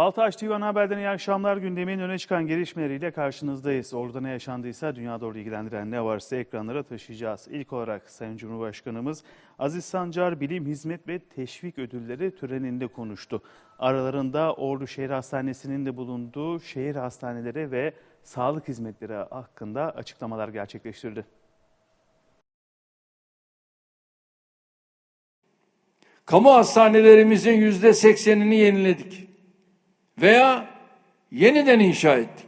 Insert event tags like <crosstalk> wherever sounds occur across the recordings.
Altaş TV Haber'den iyi akşamlar. Gündemin öne çıkan gelişmeleriyle karşınızdayız. Orada ne yaşandıysa dünya doğru ilgilendiren ne varsa ekranlara taşıyacağız. İlk olarak Sayın Cumhurbaşkanımız Aziz Sancar Bilim Hizmet ve Teşvik Ödülleri töreninde konuştu. Aralarında Ordu Şehir Hastanesi'nin de bulunduğu şehir hastaneleri ve sağlık hizmetleri hakkında açıklamalar gerçekleştirdi. Kamu hastanelerimizin yüzde seksenini yeniledik veya yeniden inşa ettik.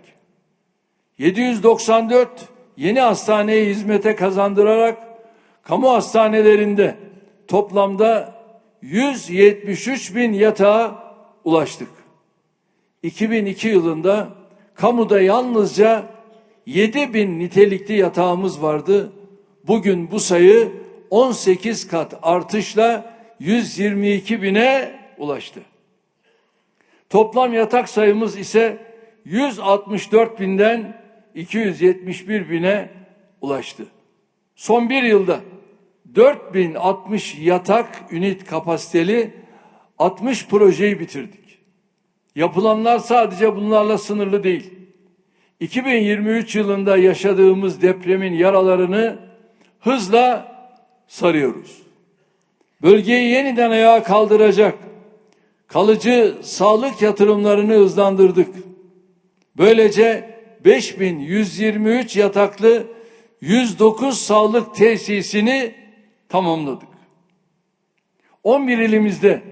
794 yeni hastaneyi hizmete kazandırarak kamu hastanelerinde toplamda 173 bin yatağa ulaştık. 2002 yılında kamuda yalnızca 7 bin nitelikli yatağımız vardı. Bugün bu sayı 18 kat artışla 122 bine ulaştı. Toplam yatak sayımız ise 164 binden 271 bine ulaştı. Son bir yılda 4060 yatak ünit kapasiteli 60 projeyi bitirdik. Yapılanlar sadece bunlarla sınırlı değil. 2023 yılında yaşadığımız depremin yaralarını hızla sarıyoruz. Bölgeyi yeniden ayağa kaldıracak kalıcı sağlık yatırımlarını hızlandırdık. Böylece 5123 yataklı 109 sağlık tesisini tamamladık. 11 ilimizde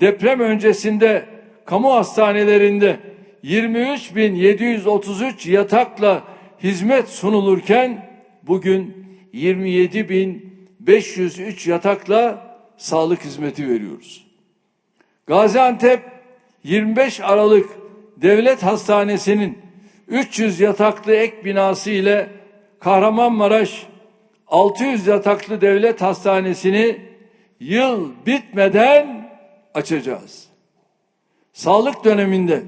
deprem öncesinde kamu hastanelerinde 23.733 yatakla hizmet sunulurken bugün 27.503 yatakla sağlık hizmeti veriyoruz. Gaziantep 25 Aralık Devlet Hastanesi'nin 300 yataklı ek binası ile Kahramanmaraş 600 yataklı devlet hastanesini yıl bitmeden açacağız. Sağlık döneminde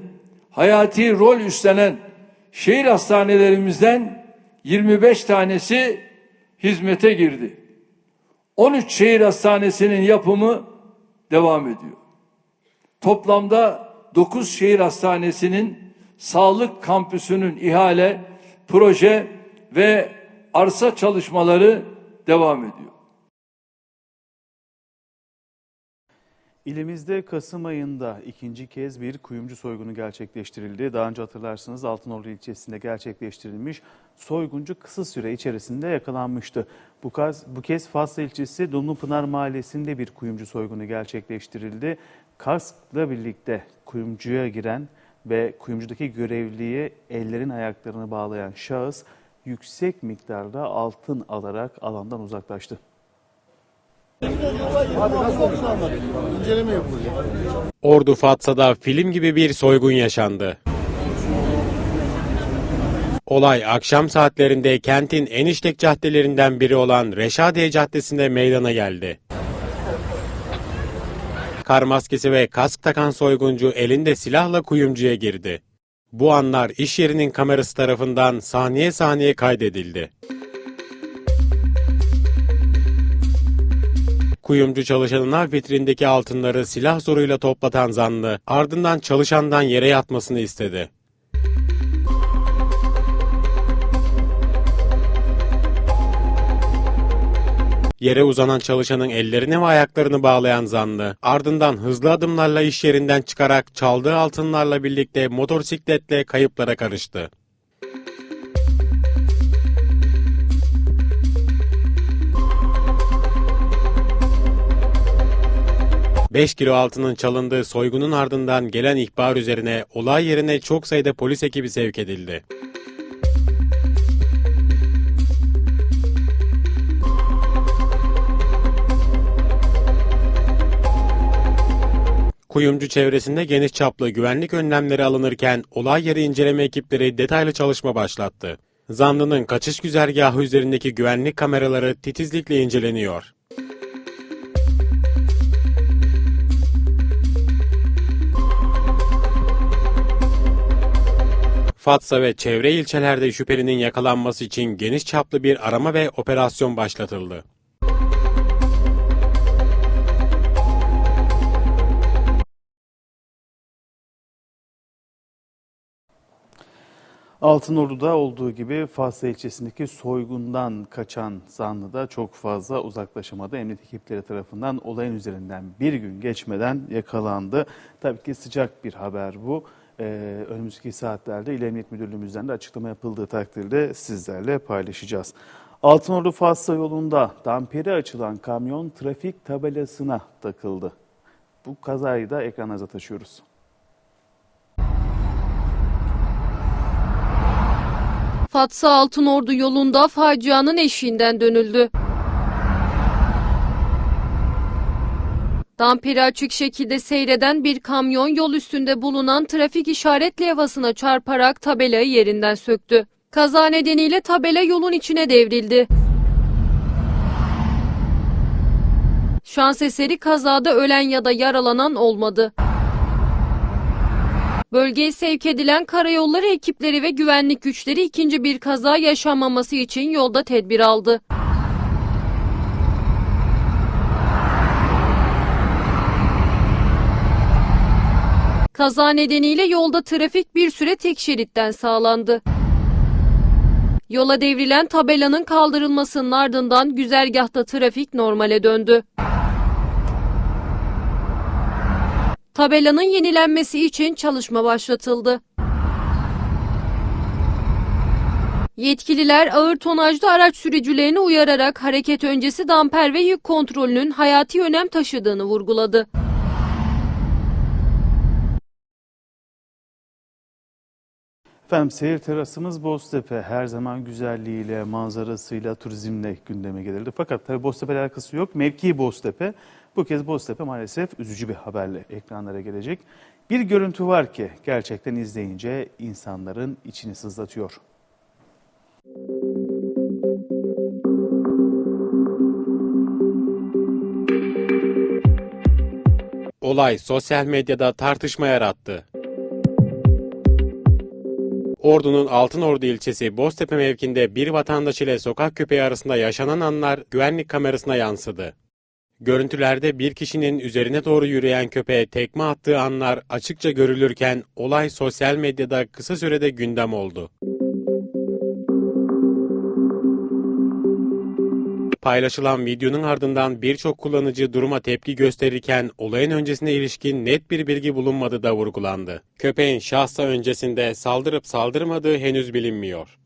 hayati rol üstlenen şehir hastanelerimizden 25 tanesi hizmete girdi. 13 şehir hastanesinin yapımı devam ediyor. Toplamda 9 şehir hastanesinin sağlık kampüsünün ihale, proje ve arsa çalışmaları devam ediyor. İlimizde Kasım ayında ikinci kez bir kuyumcu soygunu gerçekleştirildi. Daha önce hatırlarsınız Altınordu ilçesinde gerçekleştirilmiş soyguncu kısa süre içerisinde yakalanmıştı. Bu kez, bu kez Faslı ilçesi Dumlupınar mahallesinde bir kuyumcu soygunu gerçekleştirildi. Kaskla birlikte kuyumcuya giren ve kuyumcudaki görevliye ellerin ayaklarını bağlayan şahıs yüksek miktarda altın alarak alandan uzaklaştı. Ordu Fatsa'da film gibi bir soygun yaşandı. Olay akşam saatlerinde kentin en işlek caddelerinden biri olan Reşadiye Caddesi'nde meydana geldi. Kar maskesi ve kask takan soyguncu elinde silahla kuyumcuya girdi. Bu anlar iş yerinin kamerası tarafından saniye saniye kaydedildi. Kuyumcu çalışanına vitrindeki altınları silah zoruyla toplatan zanlı ardından çalışandan yere yatmasını istedi. Yere uzanan çalışanın ellerini ve ayaklarını bağlayan zanlı, ardından hızlı adımlarla iş yerinden çıkarak çaldığı altınlarla birlikte motosikletle kayıplara karıştı. Beş kilo altının çalındığı soygunun ardından gelen ihbar üzerine olay yerine çok sayıda polis ekibi sevk edildi. Kuyumcu çevresinde geniş çaplı güvenlik önlemleri alınırken olay yeri inceleme ekipleri detaylı çalışma başlattı. Zanlının kaçış güzergahı üzerindeki güvenlik kameraları titizlikle inceleniyor. Fatsa ve çevre ilçelerde şüphelinin yakalanması için geniş çaplı bir arama ve operasyon başlatıldı. Altınordu'da olduğu gibi Fasla ilçesindeki soygundan kaçan zanlı da çok fazla uzaklaşamadı. Emniyet ekipleri tarafından olayın üzerinden bir gün geçmeden yakalandı. Tabii ki sıcak bir haber bu. Ee, önümüzdeki saatlerde İl Emniyet Müdürlüğümüzden de açıklama yapıldığı takdirde sizlerle paylaşacağız. Altınordu Fasla yolunda damperi açılan kamyon trafik tabelasına takıldı. Bu kazayı da ekranlarınıza taşıyoruz. Fatsa Altınordu yolunda facianın eşiğinden dönüldü. Damperi açık şekilde seyreden bir kamyon yol üstünde bulunan trafik işaret levhasına çarparak tabelayı yerinden söktü. Kaza nedeniyle tabela yolun içine devrildi. Şans eseri kazada ölen ya da yaralanan olmadı. Bölgeye sevk edilen karayolları ekipleri ve güvenlik güçleri ikinci bir kaza yaşanmaması için yolda tedbir aldı. Kaza nedeniyle yolda trafik bir süre tek şeritten sağlandı. Yola devrilen tabelanın kaldırılmasının ardından güzergahta trafik normale döndü. Tabelanın yenilenmesi için çalışma başlatıldı. Yetkililer ağır tonajlı araç sürücülerini uyararak hareket öncesi damper ve yük kontrolünün hayati önem taşıdığını vurguladı. Efendim seyir terasımız Boztepe her zaman güzelliğiyle, manzarasıyla, turizmle gündeme gelirdi. Fakat tabii Boztepe alakası yok. Mevki Boztepe. Bu kez Boztepe maalesef üzücü bir haberle ekranlara gelecek. Bir görüntü var ki gerçekten izleyince insanların içini sızlatıyor. Olay sosyal medyada tartışma yarattı. Ordu'nun Altınordu ilçesi Boztepe mevkinde bir vatandaş ile sokak köpeği arasında yaşanan anlar güvenlik kamerasına yansıdı. Görüntülerde bir kişinin üzerine doğru yürüyen köpeğe tekme attığı anlar açıkça görülürken olay sosyal medyada kısa sürede gündem oldu. Paylaşılan videonun ardından birçok kullanıcı duruma tepki gösterirken olayın öncesine ilişkin net bir bilgi bulunmadığı da vurgulandı. Köpeğin şahsa öncesinde saldırıp saldırmadığı henüz bilinmiyor.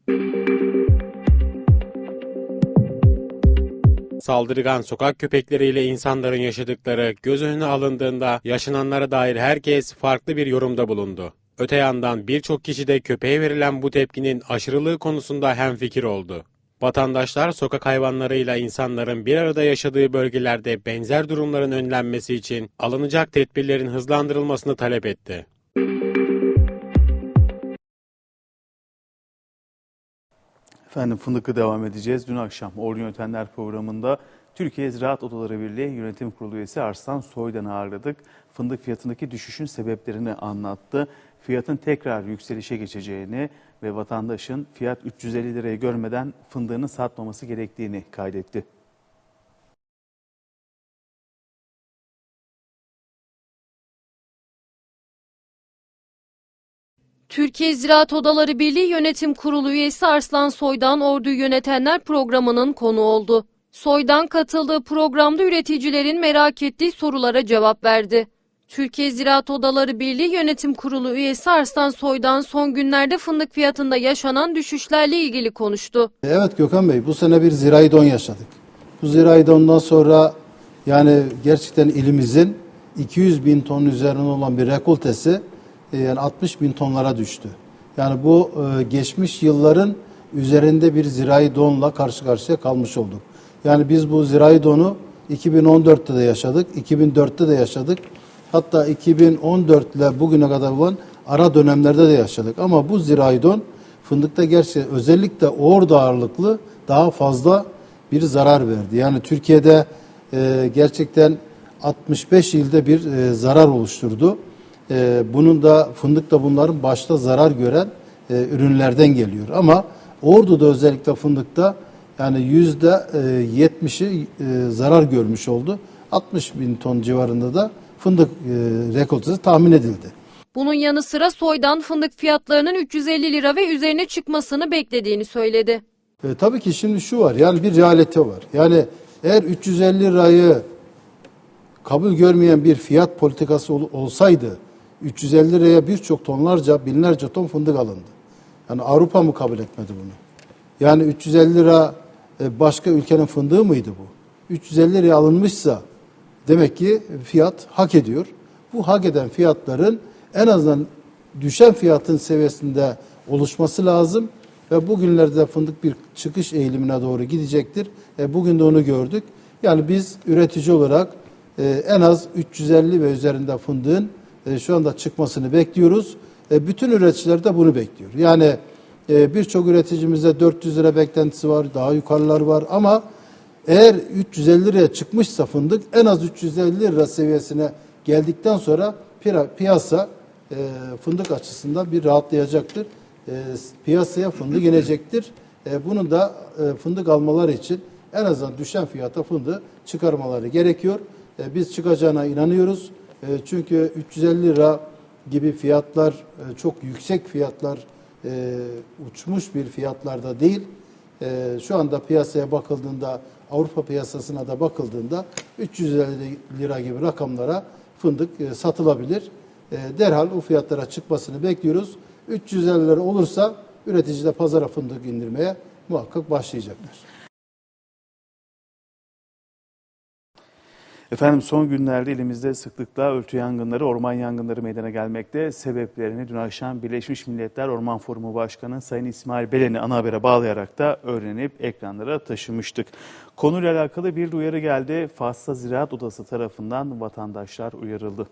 Saldırgan sokak köpekleriyle insanların yaşadıkları göz önüne alındığında yaşananlara dair herkes farklı bir yorumda bulundu. Öte yandan birçok kişi de köpeğe verilen bu tepkinin aşırılığı konusunda hemfikir oldu. Vatandaşlar sokak hayvanlarıyla insanların bir arada yaşadığı bölgelerde benzer durumların önlenmesi için alınacak tedbirlerin hızlandırılmasını talep etti. Efendim Fındık'ı devam edeceğiz. Dün akşam Ordu Yönetenler programında Türkiye Ziraat Odaları Birliği Yönetim Kurulu üyesi Arslan Soydan'ı ağırladık. Fındık fiyatındaki düşüşün sebeplerini anlattı. Fiyatın tekrar yükselişe geçeceğini ve vatandaşın fiyat 350 lirayı görmeden fındığını satmaması gerektiğini kaydetti. Türkiye Ziraat Odaları Birliği Yönetim Kurulu üyesi Arslan Soydan Ordu'yu yönetenler programının konu oldu. Soydan katıldığı programda üreticilerin merak ettiği sorulara cevap verdi. Türkiye Ziraat Odaları Birliği Yönetim Kurulu üyesi Arslan Soydan son günlerde fındık fiyatında yaşanan düşüşlerle ilgili konuştu. Evet Gökhan Bey bu sene bir zirai don yaşadık. Bu zirai dondan sonra yani gerçekten ilimizin 200 bin ton üzerine olan bir rekoltesi yani 60 bin tonlara düştü. Yani bu e, geçmiş yılların üzerinde bir zirai donla karşı karşıya kalmış olduk. Yani biz bu zirai donu 2014'te de yaşadık, 2004'te de yaşadık. Hatta 2014 ile bugüne kadar olan ara dönemlerde de yaşadık. Ama bu zirai don fındıkta gerçi özellikle orada ağırlıklı daha fazla bir zarar verdi. Yani Türkiye'de e, gerçekten 65 ilde bir e, zarar oluşturdu. E, bunun da fındık da bunların başta zarar gören e, ürünlerden geliyor. Ama Ordu'da özellikle fındıkta yani yüzde 70'i e, zarar görmüş oldu. 60 bin ton civarında da fındık e, rekoltesi tahmin edildi. Bunun yanı sıra soydan fındık fiyatlarının 350 lira ve üzerine çıkmasını beklediğini söyledi. E, tabii ki şimdi şu var yani bir realite var. Yani eğer 350 lirayı kabul görmeyen bir fiyat politikası ol- olsaydı 350 liraya birçok tonlarca binlerce ton fındık alındı. Yani Avrupa mı kabul etmedi bunu? Yani 350 lira e, başka ülkenin fındığı mıydı bu? 350 liraya alınmışsa demek ki fiyat hak ediyor. Bu hak eden fiyatların en azından düşen fiyatın seviyesinde oluşması lazım ve bugünlerde fındık bir çıkış eğilimine doğru gidecektir. E, bugün de onu gördük. Yani biz üretici olarak e, en az 350 ve üzerinde fındığın e, şu anda çıkmasını bekliyoruz. E, bütün üreticiler de bunu bekliyor. Yani e, birçok üreticimizde 400 lira beklentisi var, daha yukarılar var ama eğer 350 liraya çıkmışsa fındık en az 350 lira seviyesine geldikten sonra piyasa e, fındık açısından bir rahatlayacaktır. E, piyasaya fındık <clears throat> inecektir. E, bunu da e, fındık almaları için en azından düşen fiyata fındığı çıkarmaları gerekiyor. E, biz çıkacağına inanıyoruz. E, çünkü 350 lira gibi fiyatlar e, çok yüksek fiyatlar e, uçmuş bir fiyatlarda değil. E, şu anda piyasaya bakıldığında Avrupa piyasasına da bakıldığında 350 lira gibi rakamlara fındık satılabilir. Derhal o fiyatlara çıkmasını bekliyoruz. 350 lira olursa üretici pazara fındık indirmeye muhakkak başlayacaklar. Efendim son günlerde elimizde sıklıkla örtü yangınları, orman yangınları meydana gelmekte. Sebeplerini dün akşam Birleşmiş Milletler Orman Forumu Başkanı Sayın İsmail Belen'i ana habere bağlayarak da öğrenip ekranlara taşımıştık. Konuyla alakalı bir uyarı geldi. Fas'ta Ziraat Odası tarafından vatandaşlar uyarıldı.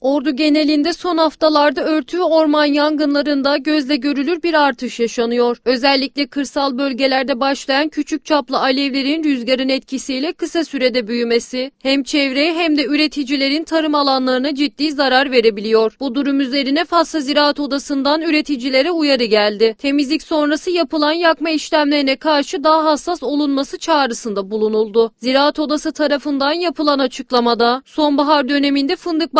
Ordu genelinde son haftalarda örtü orman yangınlarında gözle görülür bir artış yaşanıyor. Özellikle kırsal bölgelerde başlayan küçük çaplı alevlerin rüzgarın etkisiyle kısa sürede büyümesi hem çevreye hem de üreticilerin tarım alanlarına ciddi zarar verebiliyor. Bu durum üzerine Fasla Ziraat Odası'ndan üreticilere uyarı geldi. Temizlik sonrası yapılan yakma işlemlerine karşı daha hassas olunması çağrısında bulunuldu. Ziraat Odası tarafından yapılan açıklamada sonbahar döneminde fındık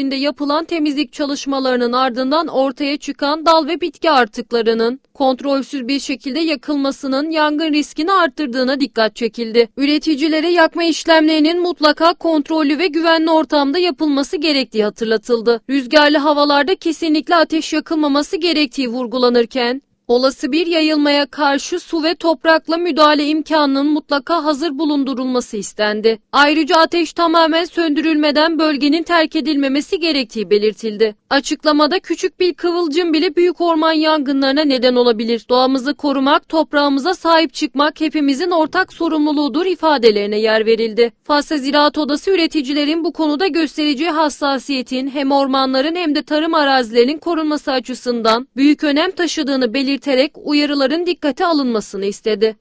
bahçelerinde yapılan temizlik çalışmalarının ardından ortaya çıkan dal ve bitki artıklarının kontrolsüz bir şekilde yakılmasının yangın riskini arttırdığına dikkat çekildi. Üreticilere yakma işlemlerinin mutlaka kontrollü ve güvenli ortamda yapılması gerektiği hatırlatıldı. Rüzgarlı havalarda kesinlikle ateş yakılmaması gerektiği vurgulanırken Olası bir yayılmaya karşı su ve toprakla müdahale imkanının mutlaka hazır bulundurulması istendi. Ayrıca ateş tamamen söndürülmeden bölgenin terk edilmemesi gerektiği belirtildi. Açıklamada küçük bir kıvılcım bile büyük orman yangınlarına neden olabilir. Doğamızı korumak, toprağımıza sahip çıkmak hepimizin ortak sorumluluğudur ifadelerine yer verildi. Fasla Ziraat Odası üreticilerin bu konuda göstereceği hassasiyetin hem ormanların hem de tarım arazilerinin korunması açısından büyük önem taşıdığını belirterek uyarıların dikkate alınmasını istedi.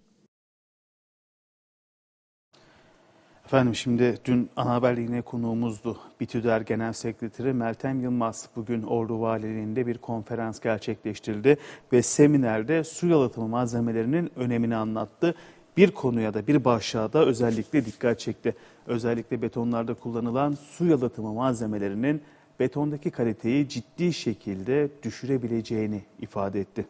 Efendim şimdi dün ana haberle yine konuğumuzdu. BİTÜDER Genel Sekreteri Meltem Yılmaz bugün Ordu Valiliğinde bir konferans gerçekleştirdi ve seminerde su yalıtımı malzemelerinin önemini anlattı. Bir konuya da bir başlığa da özellikle dikkat çekti. Özellikle betonlarda kullanılan su yalıtımı malzemelerinin betondaki kaliteyi ciddi şekilde düşürebileceğini ifade etti.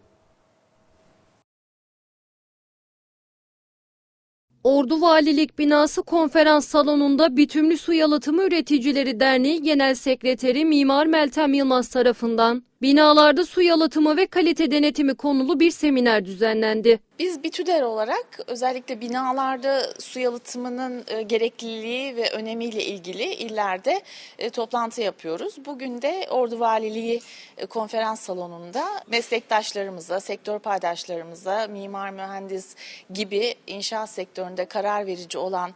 Ordu Valilik Binası konferans salonunda Bitümlü Su Yalıtımı Üreticileri Derneği Genel Sekreteri Mimar Meltem Yılmaz tarafından binalarda su yalıtımı ve kalite denetimi konulu bir seminer düzenlendi. Biz BİTÜDER olarak özellikle binalarda su yalıtımının e, gerekliliği ve önemiyle ilgili illerde e, toplantı yapıyoruz. Bugün de Ordu Valiliği e, konferans salonunda meslektaşlarımıza, sektör paydaşlarımıza, mimar mühendis gibi inşaat sektöründe karar verici olan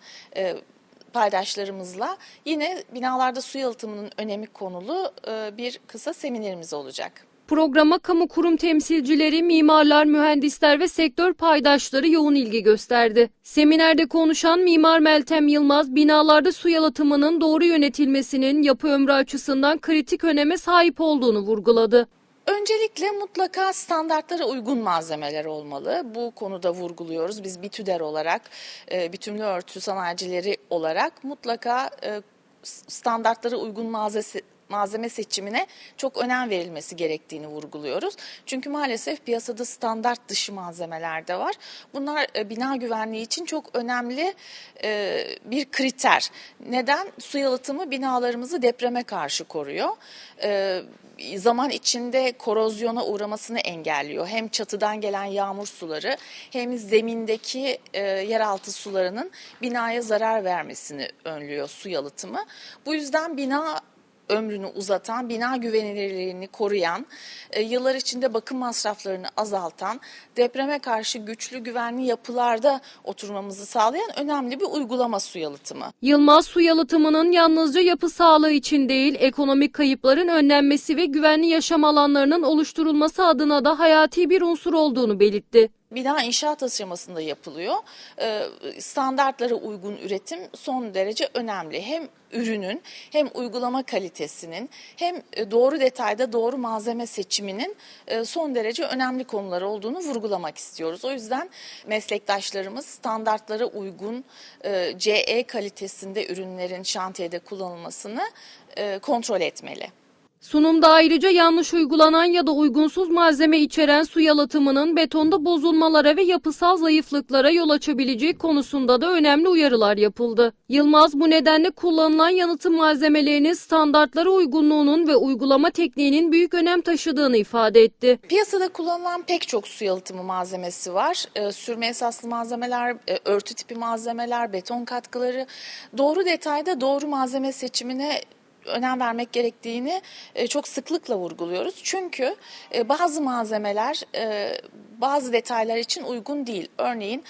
paydaşlarımızla yine binalarda su yalıtımının önemi konulu e, bir kısa seminerimiz olacak. Programa kamu kurum temsilcileri, mimarlar, mühendisler ve sektör paydaşları yoğun ilgi gösterdi. Seminerde konuşan Mimar Meltem Yılmaz, binalarda su yalıtımının doğru yönetilmesinin yapı ömrü açısından kritik öneme sahip olduğunu vurguladı. Öncelikle mutlaka standartlara uygun malzemeler olmalı. Bu konuda vurguluyoruz. Biz BİTÜDER olarak, e, bütünlü örtü sanayicileri olarak mutlaka e, standartlara uygun malzeme seçimine çok önem verilmesi gerektiğini vurguluyoruz. Çünkü maalesef piyasada standart dışı malzemeler de var. Bunlar e, bina güvenliği için çok önemli e, bir kriter. Neden? Su yalıtımı binalarımızı depreme karşı koruyor. E, zaman içinde korozyona uğramasını engelliyor. Hem çatıdan gelen yağmur suları hem zemindeki yeraltı sularının binaya zarar vermesini önlüyor su yalıtımı. Bu yüzden bina ömrünü uzatan, bina güvenilirliğini koruyan, e, yıllar içinde bakım masraflarını azaltan, depreme karşı güçlü güvenli yapılarda oturmamızı sağlayan önemli bir uygulama su yalıtımı. Yılmaz su yalıtımının yalnızca yapı sağlığı için değil, ekonomik kayıpların önlenmesi ve güvenli yaşam alanlarının oluşturulması adına da hayati bir unsur olduğunu belirtti. Bina inşaat aşamasında yapılıyor. Ee, Standartlara uygun üretim son derece önemli. Hem ürünün hem uygulama kalitesinin hem e, doğru detayda doğru malzeme seçiminin e, son derece önemli konular olduğunu vurgulamak istiyoruz. O yüzden meslektaşlarımız standartlara uygun e, CE kalitesinde ürünlerin şantiyede kullanılmasını e, kontrol etmeli. Sunumda ayrıca yanlış uygulanan ya da uygunsuz malzeme içeren su yalıtımının betonda bozulmalara ve yapısal zayıflıklara yol açabileceği konusunda da önemli uyarılar yapıldı. Yılmaz bu nedenle kullanılan yalıtım malzemelerinin standartlara uygunluğunun ve uygulama tekniğinin büyük önem taşıdığını ifade etti. Piyasada kullanılan pek çok su yalıtımı malzemesi var. Ee, sürme esaslı malzemeler, e, örtü tipi malzemeler, beton katkıları. Doğru detayda doğru malzeme seçimine önem vermek gerektiğini e, çok sıklıkla vurguluyoruz. Çünkü e, bazı malzemeler e, bazı detaylar için uygun değil. Örneğin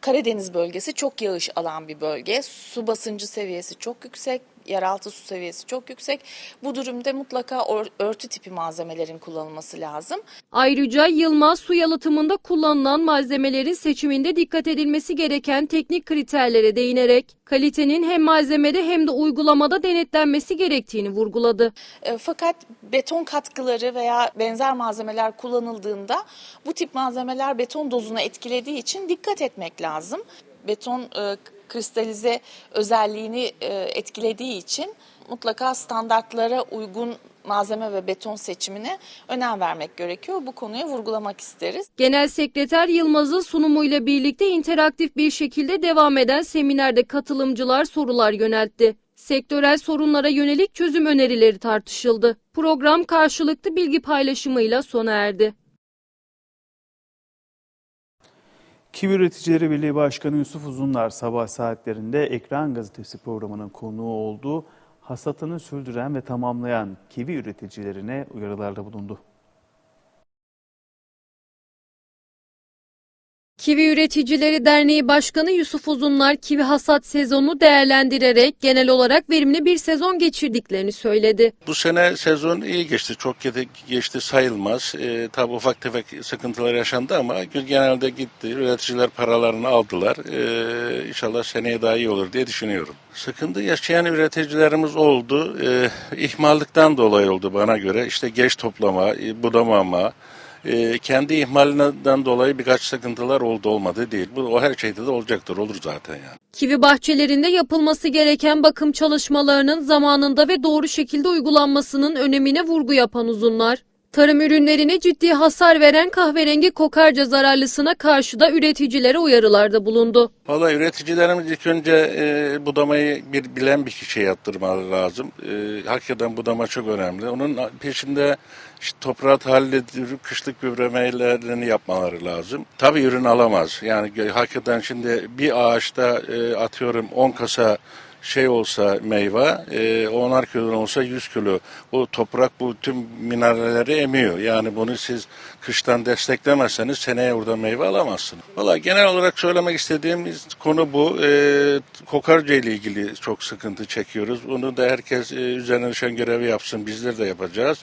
Karadeniz bölgesi çok yağış alan bir bölge. Su basıncı seviyesi çok yüksek yeraltı su seviyesi çok yüksek. Bu durumda mutlaka örtü tipi malzemelerin kullanılması lazım. Ayrıca Yılmaz su yalıtımında kullanılan malzemelerin seçiminde dikkat edilmesi gereken teknik kriterlere değinerek kalitenin hem malzemede hem de uygulamada denetlenmesi gerektiğini vurguladı. E, Fakat beton katkıları veya benzer malzemeler kullanıldığında bu tip malzemeler beton dozunu etkilediği için dikkat etmek lazım. Beton e, kristalize özelliğini e, etkilediği için mutlaka standartlara uygun malzeme ve beton seçimine önem vermek gerekiyor. Bu konuya vurgulamak isteriz. Genel Sekreter Yılmaz'ın sunumuyla birlikte interaktif bir şekilde devam eden seminerde katılımcılar sorular yöneltti. Sektörel sorunlara yönelik çözüm önerileri tartışıldı. Program karşılıklı bilgi paylaşımıyla sona erdi. Kivi Üreticileri Birliği Başkanı Yusuf Uzunlar sabah saatlerinde Ekran Gazetesi programının konuğu olduğu hasatını sürdüren ve tamamlayan kivi üreticilerine uyarılarda bulundu. Kivi Üreticileri Derneği Başkanı Yusuf Uzunlar kivi hasat sezonunu değerlendirerek genel olarak verimli bir sezon geçirdiklerini söyledi. Bu sene sezon iyi geçti. Çok geçti sayılmaz. E, tabi ufak tefek sıkıntılar yaşandı ama genelde gitti. Üreticiler paralarını aldılar. E, inşallah seneye daha iyi olur diye düşünüyorum. Sıkıntı yaşayan üreticilerimiz oldu. E, ihmallıktan dolayı oldu bana göre. İşte geç toplama, e, budamama, e, kendi ihmalinden dolayı birkaç sıkıntılar oldu olmadı değil. Bu o her şeyde de olacaktır. Olur zaten yani. Kivi bahçelerinde yapılması gereken bakım çalışmalarının zamanında ve doğru şekilde uygulanmasının önemine vurgu yapan uzunlar, tarım ürünlerine ciddi hasar veren kahverengi kokarca zararlısına karşı da üreticilere uyarılarda bulundu. Valla üreticilerimiz ilk önce e, budamayı bir bilen bir kişiye yaptırmaları lazım. E, hakikaten budama çok önemli. Onun peşinde işte toprağı tahlil kışlık gübremelerini yapmaları lazım. Tabii ürün alamaz. Yani hakikaten şimdi bir ağaçta e, atıyorum 10 kasa şey olsa meyve, e, onar kilo olsa 100 kilo. O toprak bu tüm mineralleri emiyor. Yani bunu siz kıştan desteklemezseniz seneye orada meyve alamazsınız. Valla genel olarak söylemek istediğimiz konu bu. E, kokarca ile ilgili çok sıkıntı çekiyoruz. Onu da herkes e, üzerine düşen görevi yapsın. Bizler de yapacağız.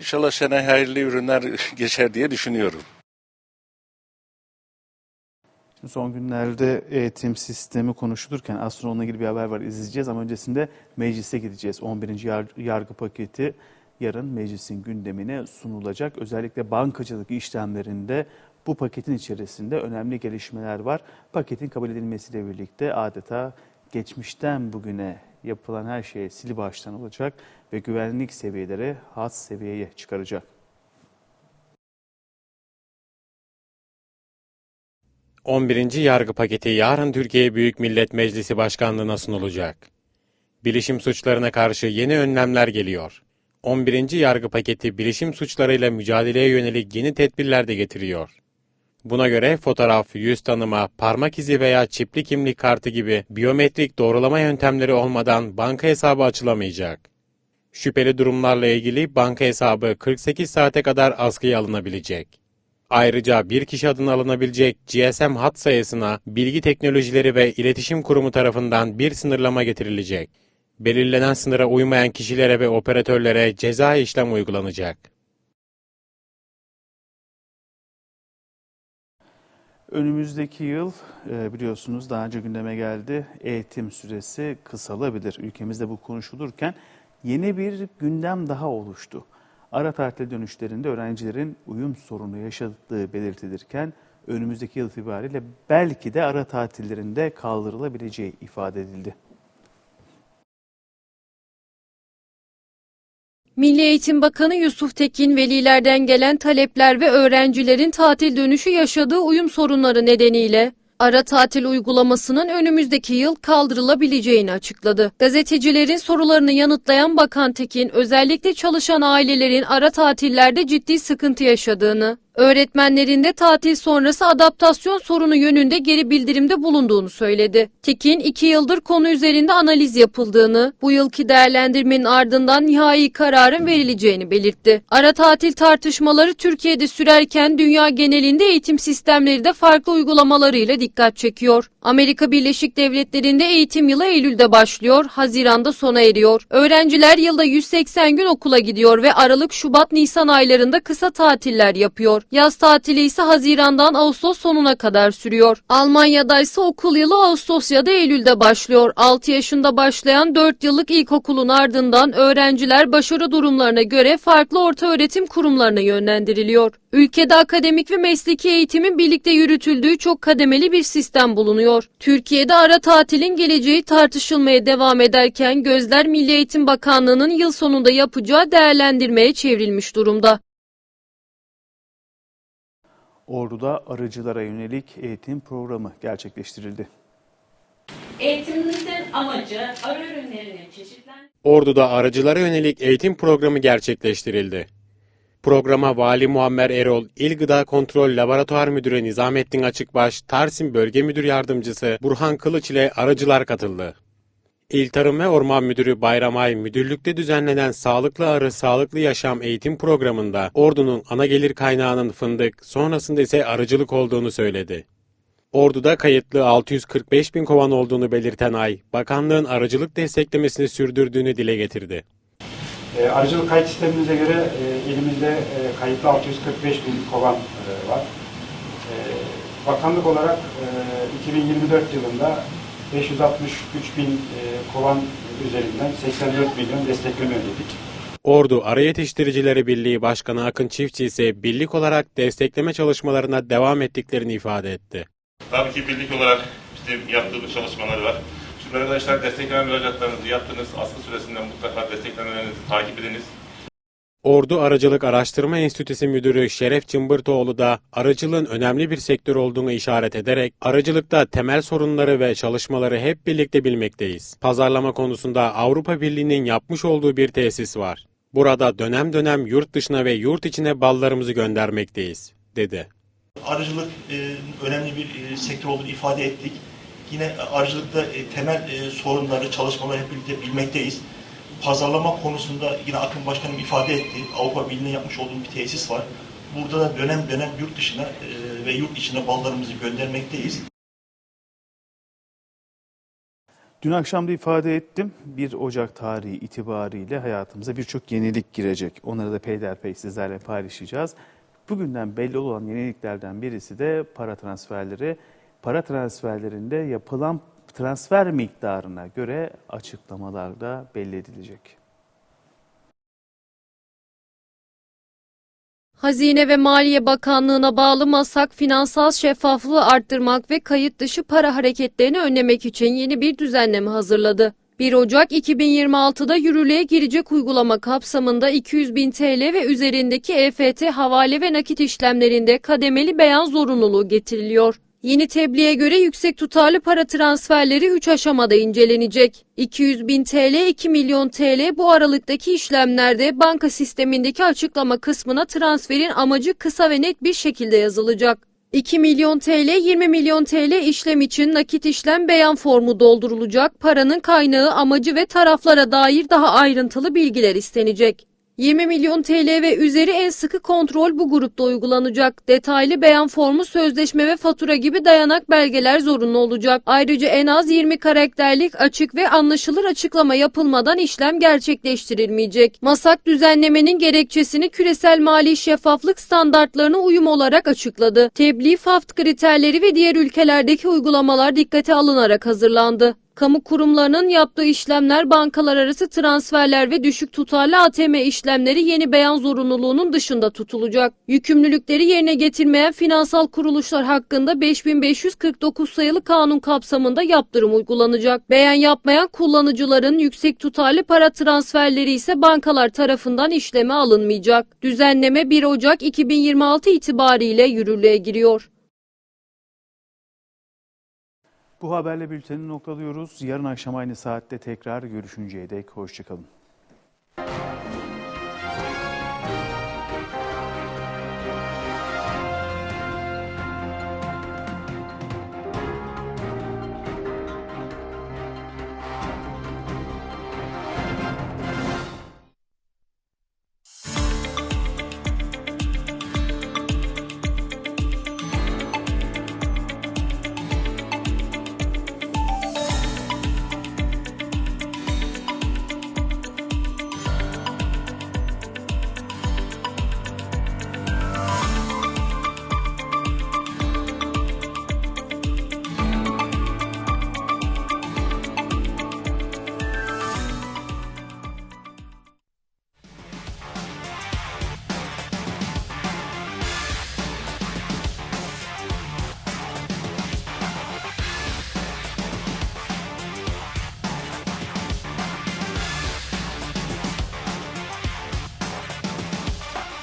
İnşallah sene hayırlı ürünler <laughs> geçer diye düşünüyorum. Şimdi son günlerde eğitim sistemi konuşulurken sonra onunla ilgili bir haber var izleyeceğiz ama öncesinde meclise gideceğiz. 11. yar- yargı paketi yarın meclisin gündemine sunulacak. Özellikle bankacılık işlemlerinde bu paketin içerisinde önemli gelişmeler var. Paketin kabul edilmesiyle birlikte adeta geçmişten bugüne yapılan her şeye sil baştan olacak ve güvenlik seviyeleri has seviyeye çıkaracak. ...11. yargı paketi yarın Türkiye Büyük Millet Meclisi Başkanlığı'na sunulacak. Bilişim suçlarına karşı yeni önlemler geliyor. 11. yargı paketi bilişim suçlarıyla mücadeleye yönelik yeni tedbirler de getiriyor. Buna göre fotoğraf, yüz tanıma, parmak izi veya çipli kimlik kartı gibi biyometrik doğrulama yöntemleri olmadan banka hesabı açılamayacak. Şüpheli durumlarla ilgili banka hesabı 48 saate kadar askıya alınabilecek. Ayrıca bir kişi adına alınabilecek GSM hat sayısına Bilgi Teknolojileri ve İletişim Kurumu tarafından bir sınırlama getirilecek. Belirlenen sınıra uymayan kişilere ve operatörlere ceza işlem uygulanacak. Önümüzdeki yıl e, biliyorsunuz daha önce gündeme geldi eğitim süresi kısalabilir. Ülkemizde bu konuşulurken yeni bir gündem daha oluştu. Ara tatil dönüşlerinde öğrencilerin uyum sorunu yaşadığı belirtilirken önümüzdeki yıl itibariyle belki de ara tatillerinde kaldırılabileceği ifade edildi. Milli Eğitim Bakanı Yusuf Tekin velilerden gelen talepler ve öğrencilerin tatil dönüşü yaşadığı uyum sorunları nedeniyle ara tatil uygulamasının önümüzdeki yıl kaldırılabileceğini açıkladı. Gazetecilerin sorularını yanıtlayan Bakan Tekin özellikle çalışan ailelerin ara tatillerde ciddi sıkıntı yaşadığını, öğretmenlerin de tatil sonrası adaptasyon sorunu yönünde geri bildirimde bulunduğunu söyledi. Tekin iki yıldır konu üzerinde analiz yapıldığını, bu yılki değerlendirmenin ardından nihai kararın verileceğini belirtti. Ara tatil tartışmaları Türkiye'de sürerken dünya genelinde eğitim sistemleri de farklı uygulamalarıyla dikkat çekiyor. Amerika Birleşik Devletleri'nde eğitim yılı Eylül'de başlıyor, Haziran'da sona eriyor. Öğrenciler yılda 180 gün okula gidiyor ve Aralık, Şubat, Nisan aylarında kısa tatiller yapıyor. Yaz tatili ise Haziran'dan Ağustos sonuna kadar sürüyor. Almanya'da ise okul yılı Ağustos ya da Eylül'de başlıyor. 6 yaşında başlayan 4 yıllık ilkokulun ardından öğrenciler başarı durumlarına göre farklı ortaöğretim kurumlarına yönlendiriliyor. Ülkede akademik ve mesleki eğitimin birlikte yürütüldüğü çok kademeli bir sistem bulunuyor. Türkiye'de ara tatilin geleceği tartışılmaya devam ederken gözler Milli Eğitim Bakanlığı'nın yıl sonunda yapacağı değerlendirmeye çevrilmiş durumda. Ordu'da arıcılara yönelik eğitim programı gerçekleştirildi. Eğitimimizin amacı arı ürünlerinin çeşitlen Ordu'da arıcılara yönelik eğitim programı gerçekleştirildi. Programa Vali Muammer Erol, İl Gıda Kontrol Laboratuvar Müdürü Nizamettin Açıkbaş, Tarsim Bölge Müdür Yardımcısı Burhan Kılıç ile arıcılar katıldı. İl Tarım ve Orman Müdürü Bayram Ay, müdürlükte düzenlenen Sağlıklı Arı Sağlıklı Yaşam eğitim programında Ordu'nun ana gelir kaynağının fındık, sonrasında ise arıcılık olduğunu söyledi. Ordu'da kayıtlı 645 bin kovan olduğunu belirten Ay, bakanlığın arıcılık desteklemesini sürdürdüğünü dile getirdi. E, arıcılık kayıt sistemimize göre e, elimizde e, kayıtlı 645 bin kovan e, var. E, bakanlık olarak e, 2024 yılında 563 bin e, kovan üzerinden 84 milyon destekleme ödedik. Ordu Arı Yetiştiricileri Birliği Başkanı Akın Çiftçi ise birlik olarak destekleme çalışmalarına devam ettiklerini ifade etti. Tabii ki birlik olarak bizim yaptığımız çalışmalar var. Şimdi arkadaşlar destekleme müracaatlarınızı yaptınız. Askı süresinden mutlaka desteklemelerinizi takip ediniz. Ordu Arıcılık Araştırma Enstitüsü Müdürü Şeref Cımbırtoğlu da arıcılığın önemli bir sektör olduğunu işaret ederek arıcılıkta temel sorunları ve çalışmaları hep birlikte bilmekteyiz. Pazarlama konusunda Avrupa Birliği'nin yapmış olduğu bir tesis var. Burada dönem dönem yurt dışına ve yurt içine ballarımızı göndermekteyiz, dedi. Arıcılık e, önemli bir e, sektör olduğunu ifade ettik. Yine arıcılıkta e, temel sorunları, çalışmaları hep birlikte bilmekteyiz. Pazarlama konusunda yine Akın Başkanım ifade etti. Avrupa Birliği'nin yapmış olduğu bir tesis var. Burada da dönem dönem yurt dışına e, ve yurt içine ballarımızı göndermekteyiz. Dün akşam da ifade ettim. 1 Ocak tarihi itibariyle hayatımıza birçok yenilik girecek. Onları da peyderpey sizlerle paylaşacağız. Bugünden belli olan yeniliklerden birisi de para transferleri. Para transferlerinde yapılan transfer miktarına göre açıklamalar da belli edilecek. Hazine ve Maliye Bakanlığı'na bağlı MASAK finansal şeffaflığı arttırmak ve kayıt dışı para hareketlerini önlemek için yeni bir düzenleme hazırladı. 1 Ocak 2026'da yürürlüğe girecek uygulama kapsamında 200 bin TL ve üzerindeki EFT havale ve nakit işlemlerinde kademeli beyan zorunluluğu getiriliyor. Yeni tebliğe göre yüksek tutarlı para transferleri 3 aşamada incelenecek. 200 bin TL, 2 milyon TL bu aralıktaki işlemlerde banka sistemindeki açıklama kısmına transferin amacı kısa ve net bir şekilde yazılacak. 2 milyon TL, 20 milyon TL işlem için nakit işlem beyan formu doldurulacak. Paranın kaynağı, amacı ve taraflara dair daha ayrıntılı bilgiler istenecek. 20 milyon TL ve üzeri en sıkı kontrol bu grupta uygulanacak. Detaylı beyan formu, sözleşme ve fatura gibi dayanak belgeler zorunlu olacak. Ayrıca en az 20 karakterlik açık ve anlaşılır açıklama yapılmadan işlem gerçekleştirilmeyecek. Masak düzenlemenin gerekçesini küresel mali şeffaflık standartlarına uyum olarak açıkladı. Tebliğ, FAFT kriterleri ve diğer ülkelerdeki uygulamalar dikkate alınarak hazırlandı. Kamu kurumlarının yaptığı işlemler, bankalar arası transferler ve düşük tutarlı ATM işlemleri yeni beyan zorunluluğunun dışında tutulacak. Yükümlülükleri yerine getirmeyen finansal kuruluşlar hakkında 5549 sayılı kanun kapsamında yaptırım uygulanacak. Beyan yapmayan kullanıcıların yüksek tutarlı para transferleri ise bankalar tarafından işleme alınmayacak. Düzenleme 1 Ocak 2026 itibariyle yürürlüğe giriyor. Bu haberle bülteni noktalıyoruz. Yarın akşam aynı saatte tekrar görüşünceye dek hoşçakalın.